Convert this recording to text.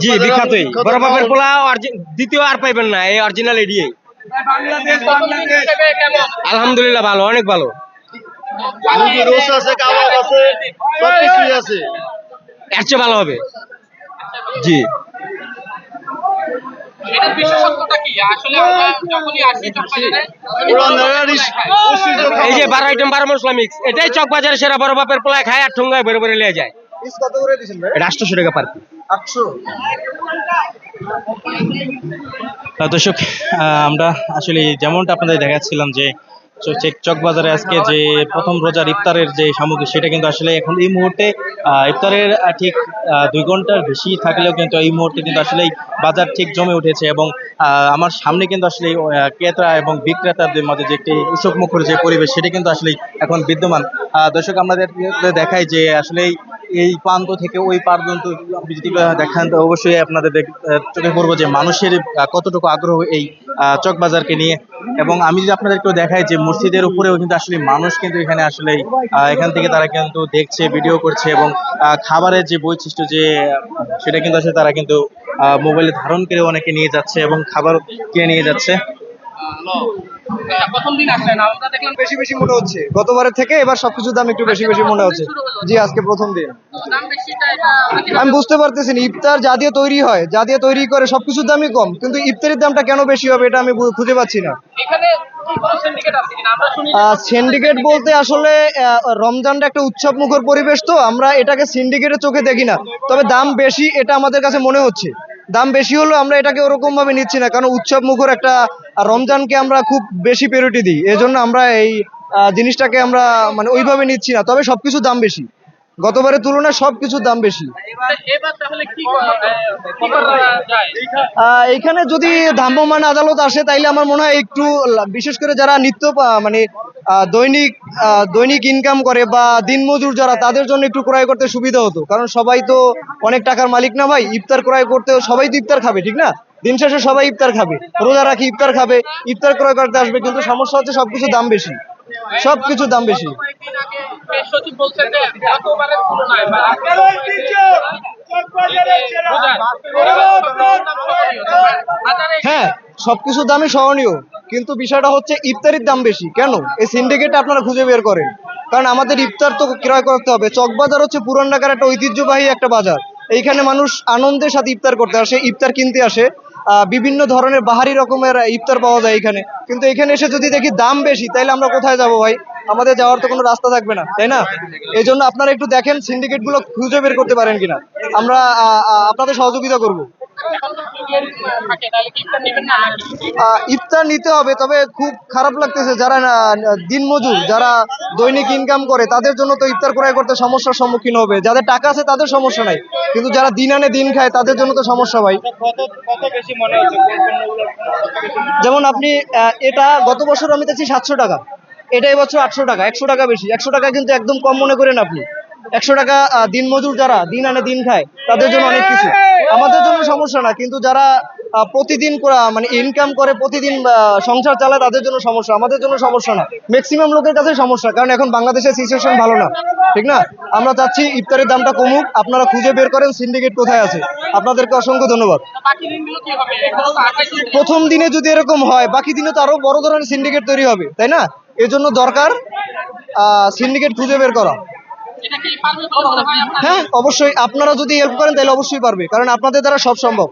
জি বিখ্যাতই বড় বাপের পোলা দ্বিতীয় আর পাইবেন না এই অরিজিনাল এডিয়ে বাংলাদেশ বাংলাদেশ। হিসেবে কেমন আলহামদুলিল্লাহ ভালো অনেক ভালো। মুরগির আছে কাবাব আছে সব কিছুই আছে। এর চেয়ে ভালো হবে। জি। এটার বিশেষত্বটা কি? আসলে আমরা যখনই আসি চকবাজারে পুরো নারায়ণী ঐশ্বর্য এই যে বারো আইটেম বারো মশলা মিক্স এটাই চক বাজারে সেরা বড় বাপের পোলায় খায় আর ঠুঙ্গায় ভরে লিয়ে যায়। এটা টাকা পার আটশো আহ, দর্শক আমরা আসলে যেমনটা আপনাদের দেখাচ্ছিলাম যে চক বাজারে আজকে যে প্রথম রোজার ইফতারের যে সামগ্রী, সেটা কিন্তু আসলে এখন এই মুহূর্তে ইফতারের ঠিক দুই ঘণ্টার বেশি থাকলেও কিন্তু এই মুহূর্তে কিন্তু আসলে বাজার ঠিক জমে উঠেছে এবং আমার সামনে কিন্তু আসলে ক্রেতা এবং বিক্রেতাদের মধ্যে যে একটি উৎসব মুখর যে পরিবেশ, সেটা কিন্তু আসলে এখন বিদ্যমান। দর্শক আমাদের দেখায় যে আসলে এই প্রান্ত থেকে ওই পর্যন্ত যদি দেখান অবশ্যই আপনাদের চোখে পড়ব যে মানুষের কতটুকু আগ্রহ এই আহ, চক বাজারকে নিয়ে। এবং আমি যদি আপনাদেরকেও দেখাই যে মসজিদের উপরেও কিন্তু আসলে মানুষ কিন্তু এখানে আসলে এখান থেকে তারা কিন্তু দেখছে ভিডিও করছে এবং খাবারের যে বৈশিষ্ট্য যে সেটা কিন্তু আসলে তারা কিন্তু মোবাইলে ধারণ করে অনেকে নিয়ে যাচ্ছে এবং খাবার কিনে নিয়ে যাচ্ছে। প্রথম দিন আসলেন আমরা দেখলাম। বেশি বেশি মনে হচ্ছে। গতবারের থেকে এবার সবকিছুর দাম একটু বেশি বেশি মনে হচ্ছে। জি আজকে প্রথম দিন। আমি বুঝতে পারতেছি না, ইফতার যা দিয়ে তৈরি হয় যা দিয়ে তৈরি করে সবকিছুর দামই কম কিন্তু ইফতারের দামটা কেন বেশি হবে এটা আমি খুঁজে পাচ্ছি না। সিন্ডিকেট বলতে আসলে রমজানটা একটা উৎসব মুখর পরিবেশ তো আমরা এটাকে সিন্ডিকেটের চোখে দেখি না। তবে দাম বেশি এটা আমাদের কাছে মনে হচ্ছে। দাম বেশি হলেও আমরা এটাকে ওরকম ভাবে নিচ্ছি না কারণ উৎসব মুখর একটা আর রমজানকে আমরা খুব বেশি প্রিয়রিটি দিই। এজন্য আমরা এই জিনিসটাকে আমরা মানে ওইভাবে নিচ্ছি না। তবে সবকিছু দাম বেশি। গতবারের তুলনায় সবকিছুর দাম বেশি। এখানে যদি ভ্রাম্যমাণ আদালত আসে তাইলে আমার মনে হয় একটু বিশেষ করে যারা নিত্য মানে দৈনিক দৈনিক ইনকাম করে বা দিনমজুর যারা তাদের জন্য একটু ক্রয় করতে সুবিধা হতো। কারণ সবাই তো অনেক টাকার মালিক না ভাই ইফতার ক্রয় করতে সবাই তো ইফতার খাবে ঠিক না? দিন শেষে সবাই ইফতার খাবে। রোজা রাখি, ইফতার খাবে, ইফতার ক্রয় করতে আসবে, কিন্তু সমস্যা হচ্ছে সবকিছু দাম বেশি। সবকিছু দাম বেশি। হ্যাঁ সবকিছু দামই সহনীয়, কিন্তু বিষয়টা হচ্ছে ইফতারির দাম বেশি। কেন? এই সিন্ডিকেট আপনারা খুঁজে বের করেন। কারণ আমাদের ইফতার তো ক্রয় করতে হবে। চকবাজার হচ্ছে পুরান ঢাকার একটা ঐতিহ্যবাহী একটা বাজার। এইখানে মানুষ আনন্দের সাথে ইফতার করতে আসে, ইফতার কিনতে আসে। বিভিন্ন ধরনের বাহারি রকমের ইফতার পাওয়া যায় এখানে। কিন্তু এখানে এসে যদি দেখি দাম বেশি তাহলে আমরা কোথায় যাব ভাই? আমাদের যাওয়ার তো কোনো রাস্তা থাকবে না, তাই না? এই জন্য আপনারা একটু দেখেন সিন্ডিকেটগুলো খুঁজে বের করতে পারেন কিনা। আমরা আপনাদের সহযোগিতা করব। ইফতার নিতে হবে তবে খুব খারাপ লাগতেছে যারা দিন মজুর যারা দৈনিক ইনকাম করে তাদের জন্য তো ইফতার ক্রয় করতে সমস্যার সম্মুখীন হবে। যাদের টাকা আছে তাদের সমস্যা নাই কিন্তু যারা দিন আনে দিন খায় তাদের জন্য তো সমস্যা ভাই। যেমন আপনি এটা গত বছর আমি দেখছি সাতশো টাকা এটা এবছর আটশো টাকা একশো টাকা বেশি একশো টাকা কিন্তু একদম কম মনে করেন আপনি। একশো টাকা আহ, দিন মজুর যারা দিন আনে দিন খায় তাদের জন্য অনেক কিছু। আমাদের জন্য সমস্যা না, কিন্তু যারা প্রতিদিন মানে ইনকাম করে প্রতিদিন সংসার চালায় তাদের জন্য সমস্যা, আমাদের জন্য সমস্যা না। ম্যাক্সিমাম লোকের কাছে সমস্যা, কারণ এখন বাংলাদেশের সিচুয়েশন ভালো না। ঠিক না? আমরা চাচ্ছি ইফতারের দামটা কমুক, আপনারা খুঁজে বের করেন সিন্ডিকেট কোথায় আছে। আপনাদেরকে অসংখ্য ধন্যবাদ। প্রথম দিনে যদি এরকম হয়, বাকি দিনে তো আরও বড় ধরনের সিন্ডিকেট তৈরি হবে, তাই না? এজন্য দরকার সিন্ডিকেট খুঁজে বের করা। হ্যাঁ অবশ্যই। আপনারা যদি হেল্প করেন তাহলে অবশ্যই পারবে। কারণ আপনাদের দ্বারা সব সম্ভব।